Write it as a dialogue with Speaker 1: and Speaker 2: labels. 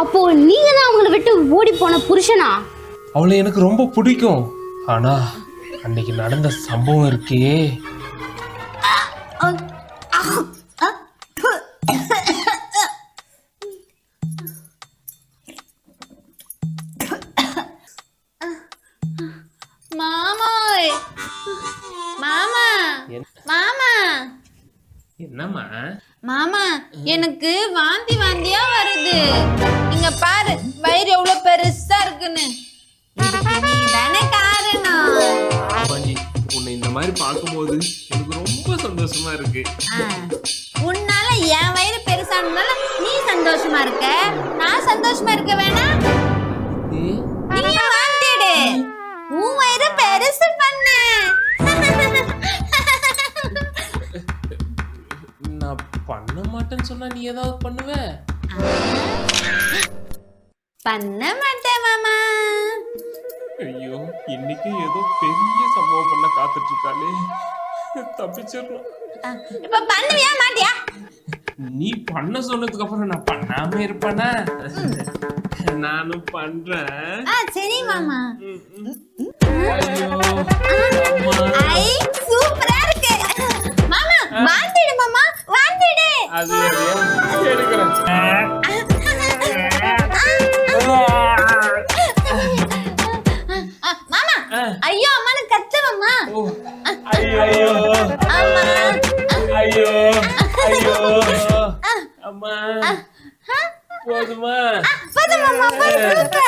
Speaker 1: அப்போ நீங்க தான் அவங்கள விட்டு ஓடி போன புருஷனா?
Speaker 2: அவளை எனக்கு ரொம்ப பிடிக்கும். ஆனா அன்னைக்கு நடந்த சம்பவம் இருக்கே.
Speaker 3: மாமா. மாமா மாமா.
Speaker 2: என்னம்மா?
Speaker 3: மாமா எனக்கு வாந்தி வாந்தியா வருது. இங்க பாரு வயிறு எவ்வளவு பெருசா இருக்குன்னு. தானே காரணம்.
Speaker 2: ஆமாண்டி உன்னை இந்த மாதிரி பார்க்கும்போது எனக்கு ரொம்ப சந்தோஷமா இருக்கு.
Speaker 3: உன்னால என் வயிறு பெருசானதுனால நீ சந்தோஷமா இருக்க. நான் சந்தோஷமா இருக்க வேணாம். பண்ண
Speaker 2: மாட்டேன்னு சொன்னா நீ ஏதாவது பண்ணுவ?
Speaker 3: பண்ண மாட்டேன் மாமா.
Speaker 2: ஐயோ இன்னைக்கு ஏதோ பெரிய சம்பவம் பண்ண காத்துட்டு இருக்காளே தப்பிச்சிடணும்
Speaker 3: இப்ப பண்ணுவியா மாட்டியா?
Speaker 2: நீ பண்ண சொன்னதுக்கு அப்புறம் நான் பண்ணாம இருப்பேனா? நானும் பண்றேன்.
Speaker 3: ஆ சரி மாமா.
Speaker 2: அது
Speaker 3: எடுக்கிறோம் மாமா ஐயோ அம்மானு
Speaker 2: கத்துவம்மா. ஐயோ. போதுமா? போதுமா போதுமா